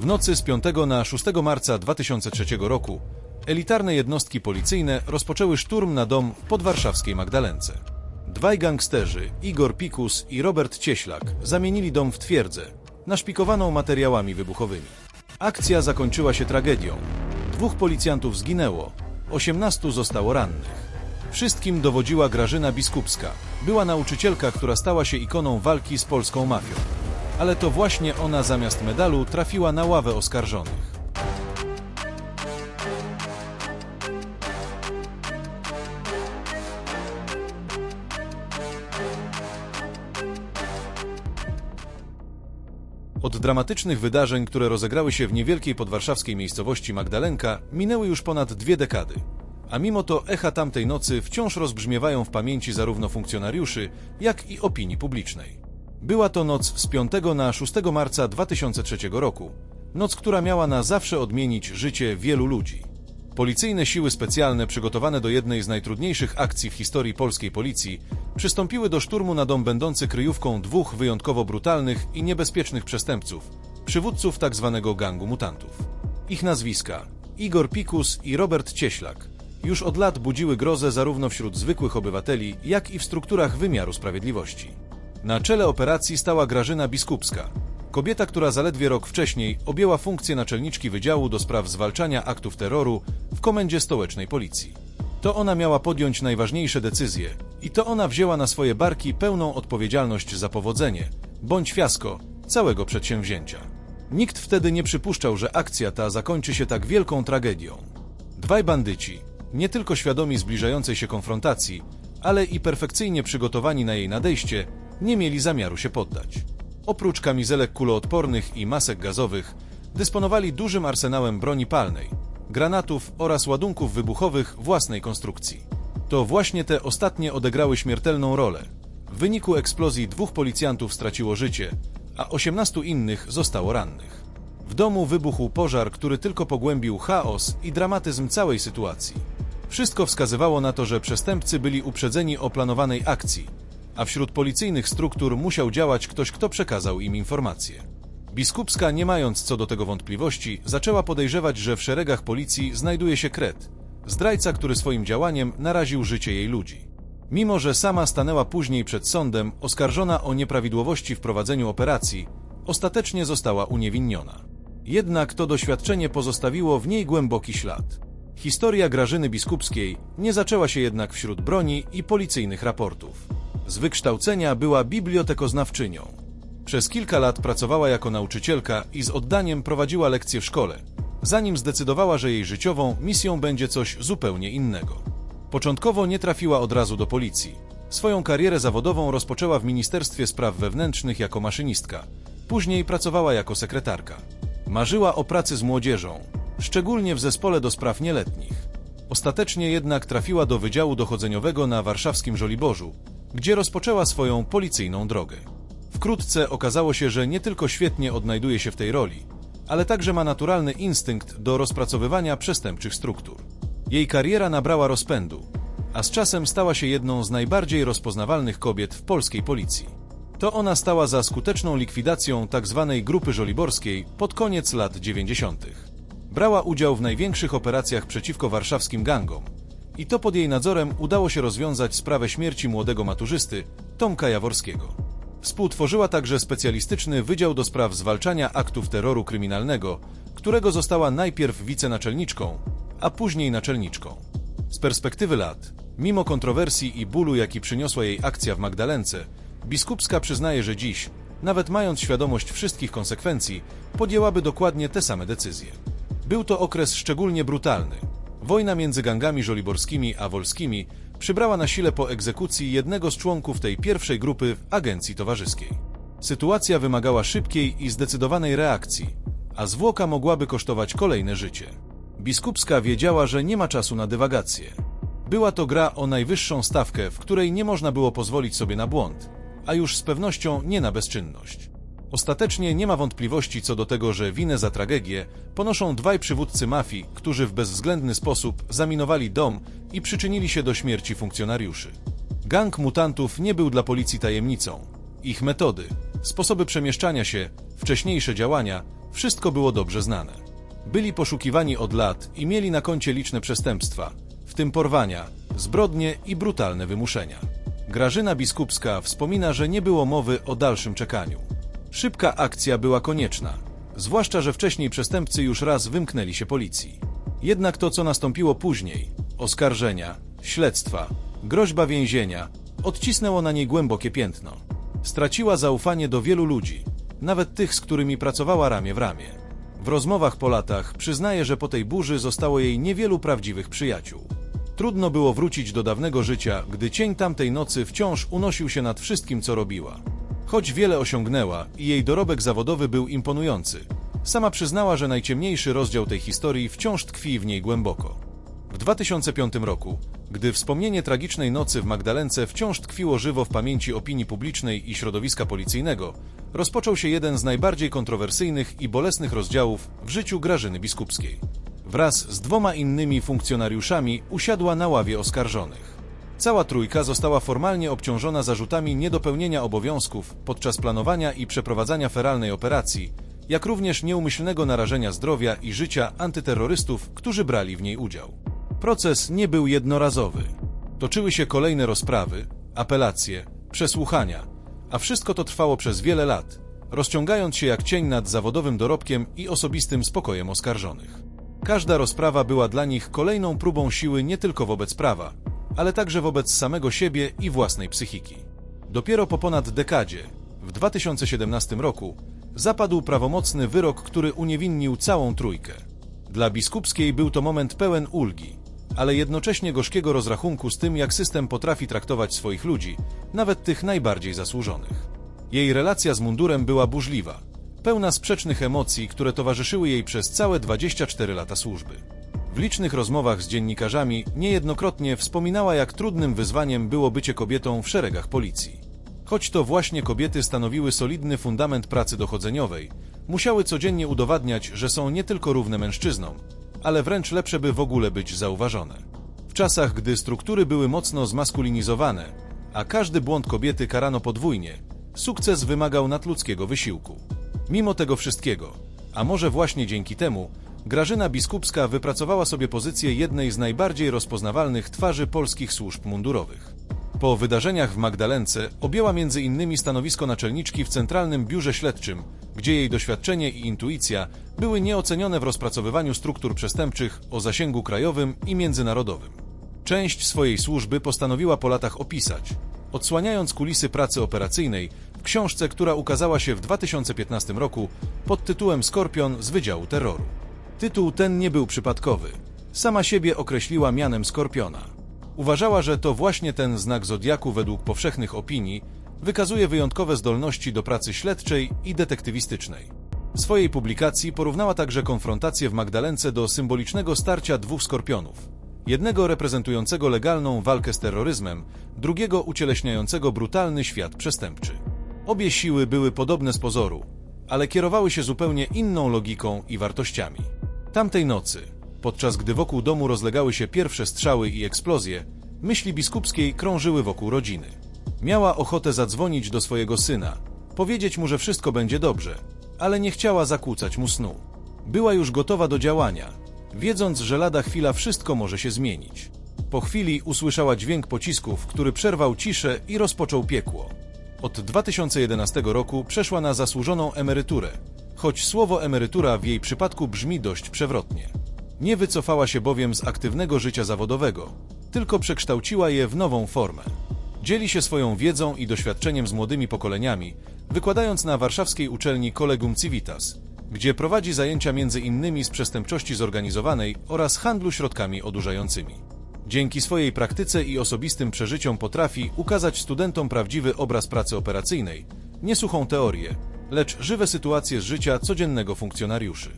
W nocy z 5 na 6 marca 2003 roku elitarne jednostki policyjne rozpoczęły szturm na dom w podwarszawskiej Magdalence. Dwaj gangsterzy, Igor Pikus i Robert Cieślak, zamienili dom w twierdzę, naszpikowaną materiałami wybuchowymi. Akcja zakończyła się tragedią. Dwóch policjantów zginęło, 18 zostało rannych. Wszystkim dowodziła Grażyna Biskupska. Była nauczycielka, która stała się ikoną walki z polską mafią. Ale to właśnie ona zamiast medalu trafiła na ławę oskarżonych. Od dramatycznych wydarzeń, które rozegrały się w niewielkiej podwarszawskiej miejscowości Magdalenka, minęły już ponad dwie dekady. A mimo to echa tamtej nocy wciąż rozbrzmiewają w pamięci zarówno funkcjonariuszy, jak i opinii publicznej. Była to noc z 5 na 6 marca 2003 roku. Noc, która miała na zawsze odmienić życie wielu ludzi. Policyjne siły specjalne przygotowane do jednej z najtrudniejszych akcji w historii polskiej policji przystąpiły do szturmu na dom będący kryjówką dwóch wyjątkowo brutalnych i niebezpiecznych przestępców, przywódców tzw. gangu mutantów. Ich nazwiska Igor Pikus i Robert Cieślak już od lat budziły grozę zarówno wśród zwykłych obywateli, jak i w strukturach wymiaru sprawiedliwości. Na czele operacji stała Grażyna Biskupska, kobieta, która zaledwie rok wcześniej objęła funkcję naczelniczki Wydziału do Spraw Zwalczania Aktów Terroru w Komendzie Stołecznej Policji. To ona miała podjąć najważniejsze decyzje i to ona wzięła na swoje barki pełną odpowiedzialność za powodzenie, bądź fiasko, całego przedsięwzięcia. Nikt wtedy nie przypuszczał, że akcja ta zakończy się tak wielką tragedią. Dwaj bandyci, nie tylko świadomi zbliżającej się konfrontacji, ale i perfekcyjnie przygotowani na jej nadejście, nie mieli zamiaru się poddać. Oprócz kamizelek kuloodpornych i masek gazowych, dysponowali dużym arsenałem broni palnej, granatów oraz ładunków wybuchowych własnej konstrukcji. To właśnie te ostatnie odegrały śmiertelną rolę. W wyniku eksplozji dwóch policjantów straciło życie, a 18 innych zostało rannych. W domu wybuchł pożar, który tylko pogłębił chaos i dramatyzm całej sytuacji. Wszystko wskazywało na to, że przestępcy byli uprzedzeni o planowanej akcji, a wśród policyjnych struktur musiał działać ktoś, kto przekazał im informacje. Biskupska, nie mając co do tego wątpliwości, zaczęła podejrzewać, że w szeregach policji znajduje się kret, zdrajca, który swoim działaniem naraził życie jej ludzi. Mimo, że sama stanęła później przed sądem, oskarżona o nieprawidłowości w prowadzeniu operacji, ostatecznie została uniewinniona. Jednak to doświadczenie pozostawiło w niej głęboki ślad. Historia Grażyny Biskupskiej nie zaczęła się jednak wśród broni i policyjnych raportów. Z wykształcenia była bibliotekoznawczynią. Przez kilka lat pracowała jako nauczycielka i z oddaniem prowadziła lekcje w szkole, zanim zdecydowała, że jej życiową misją będzie coś zupełnie innego. Początkowo nie trafiła od razu do policji. Swoją karierę zawodową rozpoczęła w Ministerstwie Spraw Wewnętrznych jako maszynistka. Później pracowała jako sekretarka. Marzyła o pracy z młodzieżą, szczególnie w zespole do spraw nieletnich. Ostatecznie jednak trafiła do Wydziału Dochodzeniowego na warszawskim Żoliborzu, gdzie rozpoczęła swoją policyjną drogę. Wkrótce okazało się, że nie tylko świetnie odnajduje się w tej roli, ale także ma naturalny instynkt do rozpracowywania przestępczych struktur. Jej kariera nabrała rozpędu, a z czasem stała się jedną z najbardziej rozpoznawalnych kobiet w polskiej policji. To ona stała za skuteczną likwidacją tzw. grupy żoliborskiej pod koniec lat 90. Brała udział w największych operacjach przeciwko warszawskim gangom i to pod jej nadzorem udało się rozwiązać sprawę śmierci młodego maturzysty Tomka Jaworskiego. Współtworzyła także specjalistyczny Wydział do Spraw Zwalczania Aktów Terroru Kryminalnego, którego została najpierw wicenaczelniczką, a później naczelniczką. Z perspektywy lat, mimo kontrowersji i bólu, jaki przyniosła jej akcja w Magdalence, biskupska przyznaje, że dziś, nawet mając świadomość wszystkich konsekwencji, podjęłaby dokładnie te same decyzje. Był to okres szczególnie brutalny. Wojna między gangami żoliborskimi a wolskimi przybrała na sile po egzekucji jednego z członków tej pierwszej grupy w agencji towarzyskiej. Sytuacja wymagała szybkiej i zdecydowanej reakcji, a zwłoka mogłaby kosztować kolejne życie. Biskupska wiedziała, że nie ma czasu na dywagacje. Była to gra o najwyższą stawkę, w której nie można było pozwolić sobie na błąd, a już z pewnością nie na bezczynność. Ostatecznie nie ma wątpliwości co do tego, że winę za tragedię ponoszą dwaj przywódcy mafii, którzy w bezwzględny sposób zaminowali dom i przyczynili się do śmierci funkcjonariuszy. Gang mutantów nie był dla policji tajemnicą. Ich metody, sposoby przemieszczania się, wcześniejsze działania Wszystko było dobrze znane. Byli poszukiwani od lat i mieli na koncie liczne przestępstwa, w tym porwania, zbrodnie i brutalne wymuszenia. Grażyna Biskupska wspomina, że nie było mowy o dalszym czekaniu. Szybka akcja była konieczna, zwłaszcza, że wcześniej przestępcy już raz wymknęli się policji. Jednak to, co nastąpiło później, oskarżenia, śledztwa, groźba więzienia, odcisnęło na niej głębokie piętno. Straciła zaufanie do wielu ludzi, nawet tych, z którymi pracowała ramię w ramię. W rozmowach po latach przyznaje, że po tej burzy zostało jej niewielu prawdziwych przyjaciół. Trudno było wrócić do dawnego życia, gdy cień tamtej nocy wciąż unosił się nad wszystkim, co robiła. Choć wiele osiągnęła i jej dorobek zawodowy był imponujący, sama przyznała, że najciemniejszy rozdział tej historii wciąż tkwi w niej głęboko. W 2005 roku, gdy wspomnienie tragicznej nocy w Magdalence wciąż tkwiło żywo w pamięci opinii publicznej i środowiska policyjnego, rozpoczął się jeden z najbardziej kontrowersyjnych i bolesnych rozdziałów w życiu Grażyny Biskupskiej. Wraz z dwoma innymi funkcjonariuszami usiadła na ławie oskarżonych. Cała trójka została formalnie obciążona zarzutami niedopełnienia obowiązków podczas planowania i przeprowadzania feralnej operacji, jak również nieumyślnego narażenia zdrowia i życia antyterrorystów, którzy brali w niej udział. Proces nie był jednorazowy. Toczyły się kolejne rozprawy, apelacje, przesłuchania, a wszystko to trwało przez wiele lat, rozciągając się jak cień nad zawodowym dorobkiem i osobistym spokojem oskarżonych. Każda rozprawa była dla nich kolejną próbą siły nie tylko wobec prawa, ale także wobec samego siebie i własnej psychiki. Dopiero po ponad dekadzie, w 2017 roku, zapadł prawomocny wyrok, który uniewinnił całą trójkę. Dla biskupskiej był to moment pełen ulgi, ale jednocześnie gorzkiego rozrachunku z tym, jak system potrafi traktować swoich ludzi, nawet tych najbardziej zasłużonych. Jej relacja z mundurem była burzliwa, pełna sprzecznych emocji, które towarzyszyły jej przez całe 24 lata służby. W licznych rozmowach z dziennikarzami niejednokrotnie wspominała, jak trudnym wyzwaniem było bycie kobietą w szeregach policji. Choć to właśnie kobiety stanowiły solidny fundament pracy dochodzeniowej, musiały codziennie udowadniać, że są nie tylko równe mężczyznom, ale wręcz lepsze by w ogóle być zauważone. W czasach, gdy struktury były mocno zmaskulinizowane, a każdy błąd kobiety karano podwójnie, sukces wymagał nadludzkiego wysiłku. Mimo tego wszystkiego, a może właśnie dzięki temu, Grażyna Biskupska wypracowała sobie pozycję jednej z najbardziej rozpoznawalnych twarzy polskich służb mundurowych. Po wydarzeniach w Magdalence objęła innymi stanowisko naczelniczki w Centralnym Biurze Śledczym, gdzie jej doświadczenie i intuicja były nieocenione w rozpracowywaniu struktur przestępczych o zasięgu krajowym i międzynarodowym. Część swojej służby postanowiła po latach opisać, odsłaniając kulisy pracy operacyjnej w książce, która ukazała się w 2015 roku pod tytułem Skorpion z Wydziału Terroru. Tytuł ten nie był przypadkowy. Sama siebie określiła mianem Skorpiona. Uważała, że to właśnie ten znak zodiaku według powszechnych opinii wykazuje wyjątkowe zdolności do pracy śledczej i detektywistycznej. W swojej publikacji porównała także konfrontację w Magdalence do symbolicznego starcia dwóch skorpionów. Jednego reprezentującego legalną walkę z terroryzmem, drugiego ucieleśniającego brutalny świat przestępczy. Obie siły były podobne z pozoru, ale kierowały się zupełnie inną logiką i wartościami. Tamtej nocy, podczas gdy wokół domu rozlegały się pierwsze strzały i eksplozje, myśli biskupskiej krążyły wokół rodziny. Miała ochotę zadzwonić do swojego syna, powiedzieć mu, że wszystko będzie dobrze, ale nie chciała zakłócać mu snu. Była już gotowa do działania, wiedząc, że lada chwila wszystko może się zmienić. Po chwili usłyszała dźwięk pocisków, który przerwał ciszę i rozpoczął piekło. Od 2011 roku przeszła na zasłużoną emeryturę, choć słowo emerytura w jej przypadku brzmi dość przewrotnie. Nie wycofała się bowiem z aktywnego życia zawodowego, tylko przekształciła je w nową formę. Dzieli się swoją wiedzą i doświadczeniem z młodymi pokoleniami, wykładając na warszawskiej uczelni Collegium Civitas, gdzie prowadzi zajęcia innymi z przestępczości zorganizowanej oraz handlu środkami odurzającymi. Dzięki swojej praktyce i osobistym przeżyciom potrafi ukazać studentom prawdziwy obraz pracy operacyjnej, nie suchą teorię, lecz żywe sytuacje z życia codziennego funkcjonariuszy.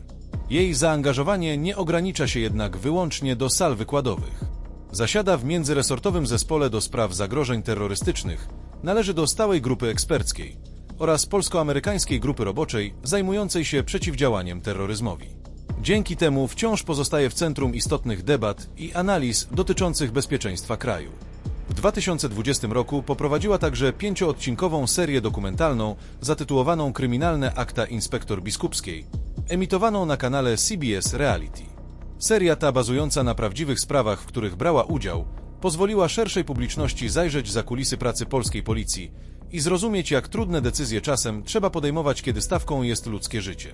Jej zaangażowanie nie ogranicza się jednak wyłącznie do sal wykładowych. Zasiada w międzyresortowym zespole do spraw zagrożeń terrorystycznych, należy do stałej grupy eksperckiej oraz polsko-amerykańskiej grupy roboczej zajmującej się przeciwdziałaniem terroryzmowi. Dzięki temu wciąż pozostaje w centrum istotnych debat i analiz dotyczących bezpieczeństwa kraju. W 2020 roku poprowadziła także pięcioodcinkową serię dokumentalną zatytułowaną Kryminalne akta inspektor biskupskiej emitowaną na kanale CBS Reality. Seria ta bazująca na prawdziwych sprawach, w których brała udział, pozwoliła szerszej publiczności zajrzeć za kulisy pracy polskiej policji i zrozumieć, jak trudne decyzje czasem trzeba podejmować, kiedy stawką jest ludzkie życie.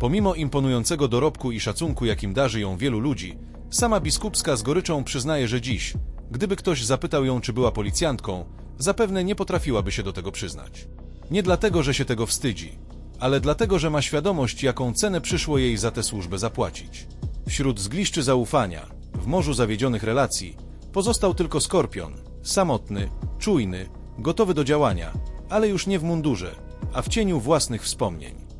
Pomimo imponującego dorobku i szacunku, jakim darzy ją wielu ludzi, sama biskupska z goryczą przyznaje, że dziś, gdyby ktoś zapytał ją, czy była policjantką, zapewne nie potrafiłaby się do tego przyznać. Nie dlatego, że się tego wstydzi, ale dlatego, że ma świadomość, jaką cenę przyszło jej za tę służbę zapłacić. Wśród zgliszczy zaufania, w morzu zawiedzionych relacji, pozostał tylko Skorpion, samotny, czujny, gotowy do działania, ale już nie w mundurze, a w cieniu własnych wspomnień.